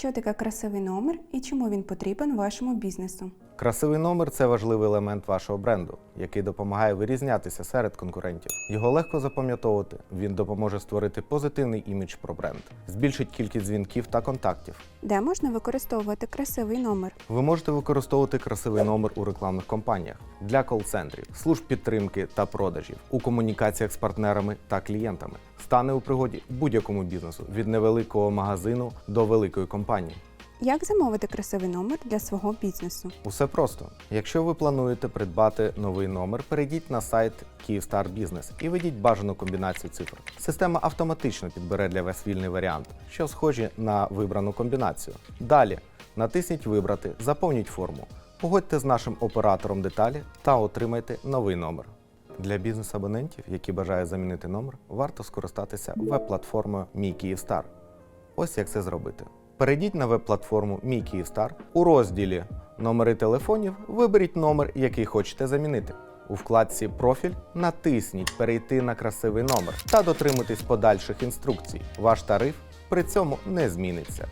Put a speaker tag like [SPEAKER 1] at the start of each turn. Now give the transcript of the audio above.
[SPEAKER 1] Що таке красивий номер і чому він потрібен вашому бізнесу?
[SPEAKER 2] Красивий номер це важливий елемент вашого бренду, який допомагає вирізнятися серед конкурентів. Його легко запам'ятовувати. Він допоможе створити позитивний імідж про бренд, збільшить кількість дзвінків та контактів.
[SPEAKER 1] Де можна використовувати красивий номер?
[SPEAKER 2] Ви можете використовувати красивий номер у рекламних кампаніях для кол-центрів, служб підтримки та продажів, у комунікаціях з партнерами та клієнтами. Стане у пригоді будь-якому бізнесу від невеликого магазину до великої компанії.
[SPEAKER 1] Як замовити красивий номер для свого бізнесу?
[SPEAKER 2] Усе просто. Якщо ви плануєте придбати новий номер, перейдіть на сайт Kyivstar Business і введіть бажану комбінацію цифр. Система автоматично підбере для вас вільний варіант, що схожі на вибрану комбінацію. Далі натисніть Вибрати, заповніть форму, погодьте з нашим оператором деталі та отримайте новий номер. Для бізнес-абонентів, які бажають замінити номер, варто скористатися веб-платформою Мій Київстар. Ось як це зробити. Перейдіть на веб-платформу Мій Київстар. У розділі Номери телефонів виберіть номер, який хочете замінити. У вкладці Профіль натисніть Перейти на красивий номер та дотримуйтесь подальших інструкцій. Ваш тариф при цьому не зміниться.